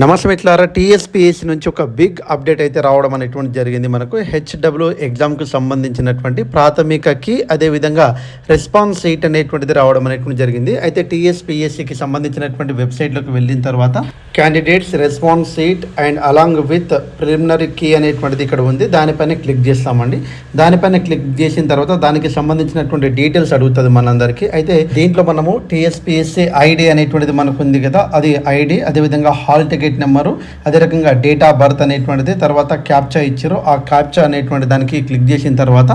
నమస్తే మిత్రులారా టీఎస్పీఎస్సీ నుంచి ఒక బిగ్ అప్డేట్ అయితే రావడం అనేటువంటి జరిగింది మనకు. హెచ్డబ్ల్యూ ఎగ్జామ్కు సంబంధించినటువంటి ప్రాథమికకి అదేవిధంగా రెస్పాన్స్ సీట్ అనేటువంటిది రావడం అనేటువంటి జరిగింది. అయితే టీఎస్పీఎస్సీకి సంబంధించినటువంటి వెబ్సైట్లోకి వెళ్ళిన తర్వాత candidates response sheet and along with preliminary key అనేటువంటిది ఇక్కడ ఉంది. దానిపైన క్లిక్ చేస్తామండి. దానిపైన క్లిక్ చేసిన తర్వాత దానికి సంబంధించినటువంటి డీటెయిల్స్ అడుగుతుంది మనందరికీ. అయితే దీంట్లో మనము టీఎస్పీఎస్సీ ఐడి అనేటువంటిది మనకు ఉంది కదా అది ఐడి అదేవిధంగా హాల్ టికెట్ నెంబరు అదే రకంగా డేట్ ఆఫ్ బర్త్ అనేటువంటిది తర్వాత క్యాప్చా ఇచ్చారు. ఆ క్యాప్చా అనేటువంటి దానికి క్లిక్ చేసిన తర్వాత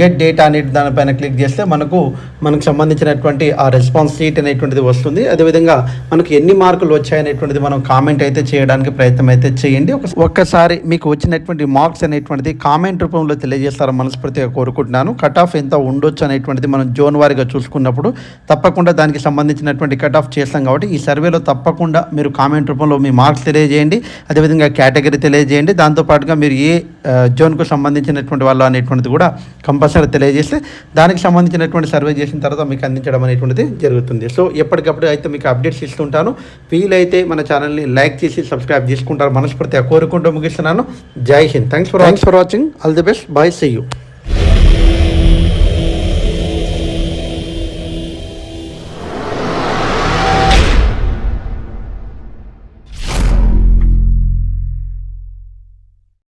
గెట్ డేటా అనే దానిపైన క్లిక్ చేస్తే మనకు మనకు సంబంధించినటువంటి ఆ రెస్పాన్స్ షీట్ అనేటువంటిది వస్తుంది. అదేవిధంగా మనకు ఎన్ని మార్కులు వచ్చాయనేటువంటిది మనం కామెంట్ అయితే చేయడానికి ప్రయత్నం అయితే చేయండి. ఒక్కసారి మీకు వచ్చినటువంటి మార్క్స్ అనేటువంటిది కామెంట్ రూపంలో తెలియజేస్తారని మనస్ఫూర్తిగా కోరుకుంటున్నాను. కట్ ఆఫ్ ఎంత ఉండొచ్చు అనేటువంటిది మనం జోన్ వారీగా చూసుకున్నప్పుడు తప్పకుండా దానికి సంబంధించినటువంటి కట్ ఆఫ్ చేస్తాం కాబట్టి ఈ సర్వేలో తప్పకుండా మీరు కామెంట్ రూపంలో మీ మార్క్స్ తెలియజేయండి అదేవిధంగా కేటగిరీ తెలియజేయండి. దాంతోపాటుగా మీరు ఏ జోన్కు సంబంధించినటువంటి వాళ్ళు అనేటువంటిది కూడా కంపల్సరీ తెలియజేస్తే దానికి సంబంధించినటువంటి సర్వే చేసిన తర్వాత మీకు అందించడం అనేటువంటిది జరుగుతుంది. సో ఎప్పటికప్పుడు అయితే మీకు అప్డేట్స్ ఇస్తుంటాను. వీలైతే మన ఛానల్ని లైక్ చేసి సబ్స్క్రైబ్ చేసుకుంటారు మనస్ఫూర్తిగా కోరుకుంటూ ముగిస్తున్నాను. Jai Hind. Thanks for thanks for watching. All the best. Bye see you.